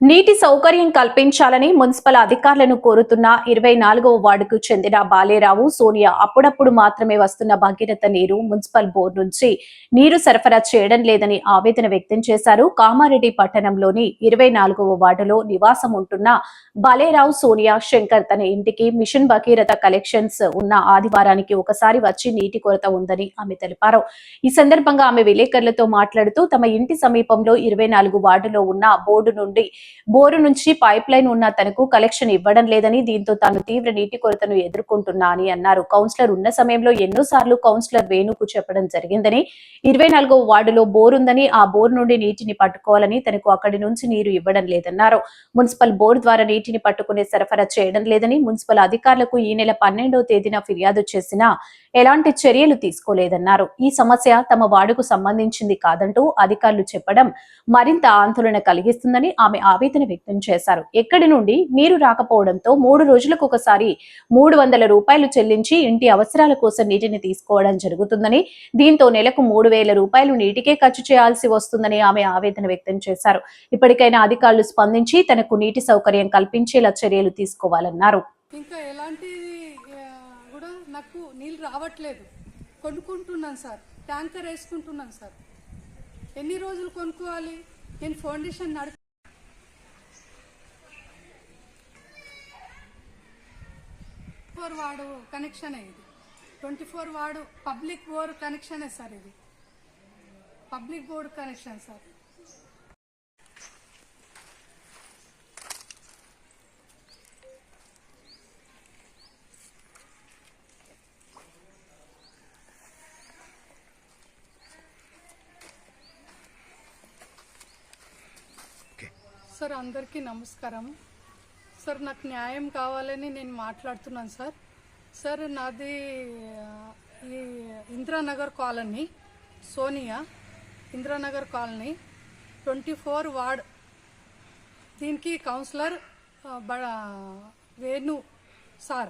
నీటి సౌకర్యం కల్పించాలని మున్సిపల్ అధికారులను కోరుతున్న ఇరవై నాలుగవ వార్డుకు చెందిన బాలేరావు సోనియా అప్పుడప్పుడు మాత్రమే వస్తున్న భగీరథ నీరు మున్సిపల్ బోర్డు నుంచి నీరు సరఫరా చేయడం లేదని ఆవేదన వ్యక్తం చేశారు. కామారెడ్డి పట్టణంలోని ఇరవై నాలుగవ వార్డులో నివాసం ఉంటున్న బాలేరావు సోనియా శంకర్ తన ఇంటికి మిషన్ భగీరథ కలెక్షన్స్ ఉన్న ఆదివారానికి ఒకసారి వచ్చి నీటి కొరత ఉందని ఆమె తెలిపారు. ఈ సందర్భంగా ఆమె విలేకరులతో మాట్లాడుతూ తమ ఇంటి సమీపంలో ఇరవై నాలుగు వార్డులో ఉన్న బోర్డు నుండి బోరు నుంచి పైప్ లైన్ ఉన్న తనకు కలెక్షన్ ఇవ్వడం లేదని దీంతో తాను తీవ్ర నీటి కొరతను ఎదుర్కొంటున్నా అని అన్నారు. కౌన్సిలర్ ఉన్న సమయంలో ఎన్నోసార్లు కౌన్సిలర్ వేణుకు చెప్పడం జరిగిందని ఇరవై నాలుగో వార్డులో బోర్ ఉందని ఆ బోర్ నుండి నీటిని పట్టుకోవాలని తనకు అక్కడి నుంచి నీరు ఇవ్వడం లేదన్నారు. మున్సిపల్ బోర్ ద్వారా నీటిని పట్టుకునే సరఫరా చేయడం లేదని మున్సిపల్ అధికారులకు ఈ నెల పన్నెండవ తేదీన ఫిర్యాదు చేసినా ఎలాంటి చర్యలు తీసుకోలేదన్నారు. ఈ సమస్య తమ వార్డుకు సంబంధించింది కాదంటూ అధికారులు చెప్పడం మరింత ఆందోళన కలిగిస్తుందని ఆమె ఆవేదన వ్యక్తం చేశారు. ఎక్కడి నుండి? నీరు రాకపోవడంతో మూడు రోజులకు ఒకసారి మూడు వందల రూపాయలు చెల్లించి ఇంటి అవసరాల కోసం నీటిని తీసుకోవడం జరుగుతుందని దీంతో నెలకు మూడు వేల రూపాయలు నీటికే ఖర్చు చేయాల్సి వస్తుందని ఆమె ఆవేదన వ్యక్తం చేశారు. ఇప్పటికైనా అధికారులు స్పందించి తనకు నీటి సౌకర్యం కల్పించేలా చర్యలు తీసుకోవాలన్నారు. ఇంకా ఎలాంటి కూడా నాకు నీళ్ళు రావట్లేదు. కొనుక్కుంటున్నాను సార్. ట్యాంకర్ వేసుకుంటున్నాను సార్. ఎన్ని రోజులు కొనుక్కోవాలి? నేను ఫౌండేషన్ నడు ఫోర్ వార్డు కనెక్షన్ ఇది. Twenty four ward public board కనెక్షనే sir ఇది. Public board connection sir. Sir అందరికీ నమస్కారం. సార్ నాకు న్యాయం కావాలని నేను మాట్లాడుతున్నాను సార్. సార్ నాది ఈ Indiranagar colony Sonia Indiranagar colony twenty four ward. దీనికి కౌన్సిలర్ బ- వేణు సార్.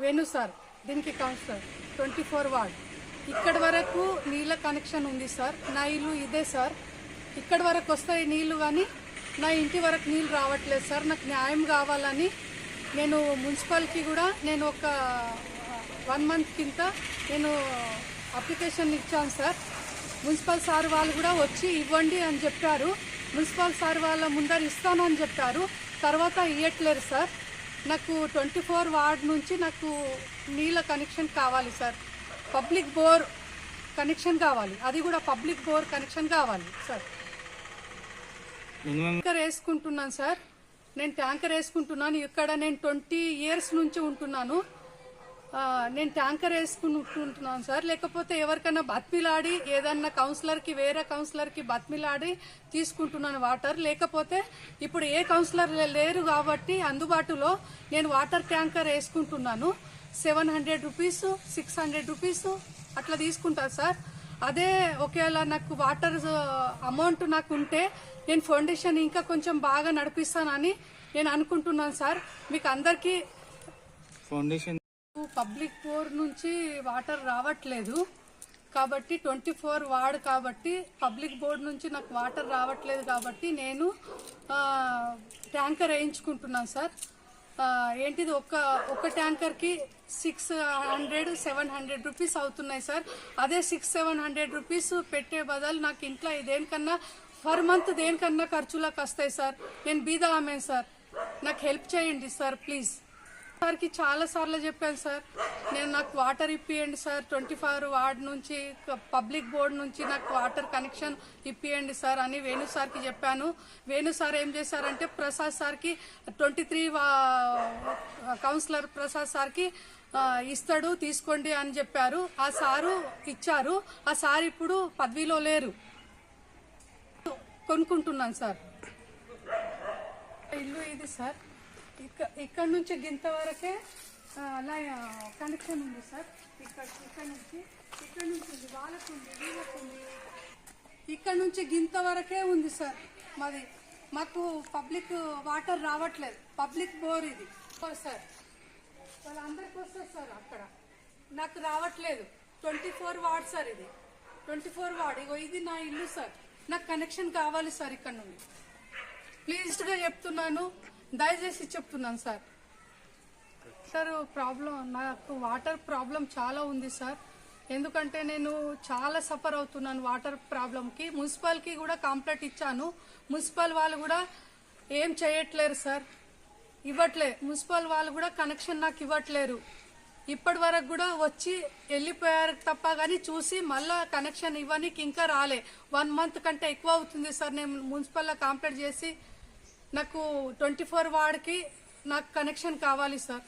వేణు సార్ దీనికి కౌన్సిలర్ ట్వంటీ ఫోర్ వార్డ్. ఇక్కడ వరకు నీళ్ళ కనెక్షన్ ఉంది సార్. నా ఇల్లు ఇదే సార్. ఇక్కడ వరకు వస్తాయి నీళ్ళు కానీ నా ఇంటి వరకు నీళ్ళు రావట్లేదు సార్ నాకు న్యాయం కావాలని నేను మున్సిపాలిటీ కూడా నేను ఒక వన్ మంత్ కింద నేను అప్లికేషన్ ఇచ్చాను సార్. మున్సిపల్ సార్ వాళ్ళు కూడా వచ్చి ఇవ్వండి అని చెప్పారు. మున్సిపల్ సార్ వాళ్ళ ముందర ఇస్తాను అని చెప్పారు. తర్వాత ఇవ్వట్లేరు సార్. నాకు ట్వంటీ ఫోర్ వార్డ్ నుంచి నాకు నీళ్ళ కనెక్షన్ కావాలి సార్. పబ్లిక్ బోర్ కనెక్షన్ కావాలి. అది కూడా పబ్లిక్ బోర్ కనెక్షన్ కావాలి సార్. ట్యాంకర్ వేసుకుంటున్నాను సార్. నేను ట్యాంకర్ వేసుకుంటున్నాను. ఇక్కడ నేను ట్వంటీ ఇయర్స్ నుంచి ఉంటున్నాను. నేను ట్యాంకర్ వేసుకుంటుంటున్నాను సార్. లేకపోతే ఎవరికైనా బతిమిలాడి ఏదన్నా కౌన్సిలర్కి వేరే కౌన్సిలర్కి బతిమిలాడి తీసుకుంటున్నాను వాటర్. లేకపోతే ఇప్పుడు ఏ కౌన్సిలర్ లేరు కాబట్టి అందుబాటులో నేను వాటర్ ట్యాంకర్ వేసుకుంటున్నాను. Seven hundred rupees six hundred rupees అట్లా తీసుకుంటాను సార్. అదే ఒకవేళ నాకు వాటర్ అమౌంట్ నాకు ఉంటే నేను ఫౌండేషన్ ఇంకా కొంచెం బాగా నడిపిస్తానని నేను అనుకుంటున్నాను సార్. మీకు అందరికీ ఫౌండేషన్ పబ్లిక్ బోర్ నుంచి వాటర్ రావట్లేదు. కాబట్టి ట్వంటీ ఫోర్ వార్డ్ కాబట్టి పబ్లిక్ బోర్డ్ నుంచి నాకు వాటర్ రావట్లేదు కాబట్టి నేను ట్యాంకర్ వేయించుకుంటున్నాను సార్. ఏంటిది ఒక ఒక ట్యాంకర్కి six hundred seven hundred rupees అవుతున్నాయి సార్. అదే సిక్స్ సెవెన్ హండ్రెడ్ రూపీస్ పెట్టే బదులు నాకు ఇంట్లో దేనికన్నా పర్ మంత్ దేనికన్నా ఖర్చులకు వస్తాయి సార్. నేను బీదా ఆమె సార్. నాకు హెల్ప్ చేయండి సార్ ప్లీజ్. సార్కి చాలా సార్లు చెప్పాను సార్. నేను నాకు వాటర్ ఇప్పియండి సార్. ట్వంటీ ఫోర్ వార్డ్ నుంచి పబ్లిక్ బోర్డ్ నుంచి నాకు వాటర్ కనెక్షన్ ఇప్పియండి సార్ అని వేణు సార్కి చెప్పాను. వేణు సార్ ఏం చేశారంటే ప్రసాద్ సార్కి ట్వంటీ త్రీ కౌన్సిలర్ ప్రసాద్ సార్కి ఇస్తాడు తీసుకోండి అని చెప్పారు. ఆ సారు ఇచ్చారు. ఆ సార్ ఇప్పుడు పదవిలో లేరు. కొనుక్కుంటున్నాను సార్. ఇల్లు ఇది సార్. ఇక్కడ ఇక్కడ నుంచి గింత వరకే అలా కనెక్షన్ ఉంది సార్. ఇక్కడ ఇక్కడ నుంచి ఇక్కడ నుంచి ఉంది వాళ్ళకు ఉంది వీళ్ళకు ఉంది ఇక్కడ నుంచి గింత వరకే ఉంది సార్. మాది మాకు పబ్లిక్ వాటర్ రావట్లేదు. పబ్లిక్ బోర్ ఇది. సార్. వాళ్ళందరికీ వస్తారు సార్ అక్కడ. నాకు రావట్లేదు. ట్వంటీ ఫోర్ వార్డ్ సార్ ఇది. Twenty four ward. ఇగో ఇది నా ఇల్లు సార్. నాకు కనెక్షన్ కావాలి సార్ ఇక్కడ నుండి. ప్లీజ్డ్గా చెప్తున్నాను. దయచేసి చెప్తున్నాను సార్. సార్ ప్రాబ్లం నాకు వాటర్ ప్రాబ్లం చాలా ఉంది సార్. ఎందుకంటే నేను చాలా సఫర్ అవుతున్నాను వాటర్ ప్రాబ్లంకి. మున్సిపల్కి కూడా కంప్లైంట్ ఇచ్చాను. మున్సిపల్ వాళ్ళు కూడా ఏం చేయట్లేరు సార్. ఇవ్వట్లే. మున్సిపల్ వాళ్ళు కూడా కనెక్షన్ నాకు ఇవ్వట్లేరు. ఇప్పటి వరకు కూడా వచ్చి వెళ్ళిపోయారు తప్ప కానీ చూసి మళ్ళా కనెక్షన్ ఇవ్వడానికి ఇంకా రాలే. వన్ మంత్ కంటే ఎక్కువ అవుతుంది సార్. నేను మున్సిపల్లో కంప్లైంట్ చేసి నాకు ట్వంటీ ఫోర్ వార్డ్కి నాకు కనెక్షన్ కావాలి సార్.